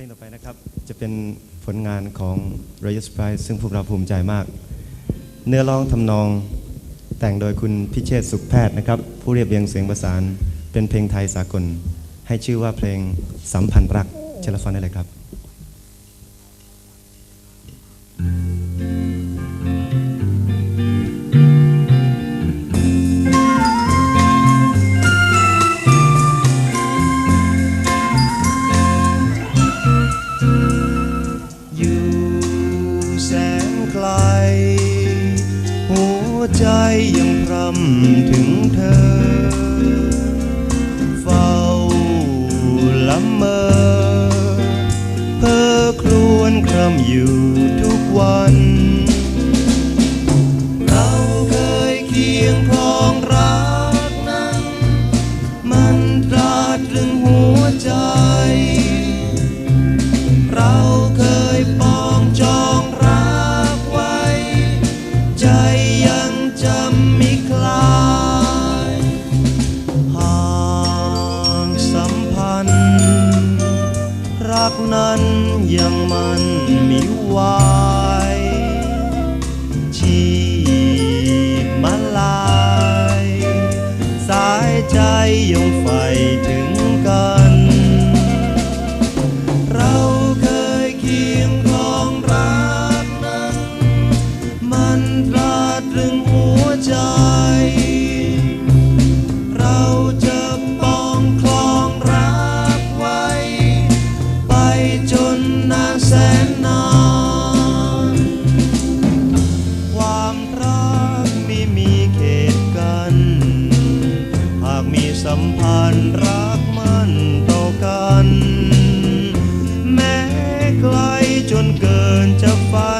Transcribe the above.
ลงต่อไปนะครับ จะเป็นผลงานของ Royal Surprise ซึ่งพวกเราภูมิใจมาก เนื้อร้องทำนองแต่งโดยคุณพิเชษสุขแพทย์นะครับ ผู้เรียบเรียงเสียงประสานเป็นเพลงไทยสากล ให้ชื่อว่าเพลงสัมพันธ์รักเชญฟังได้เลยครับ ใจยังพรำถึงเธอ เฝ้าละเมอ เพ้อครวนครำอยู่ทุกวัน มิคลายห่างสัมพันธ์ รักนั้นยังมันมิวายชีพมาลาย สายใจยังใฝ่ถึงกัน เราเคยเคียงครองรักนั้น มันตราากมีสัมพันธ์รักมันต่อกัน แม้ไกลจนเกินจะฝัน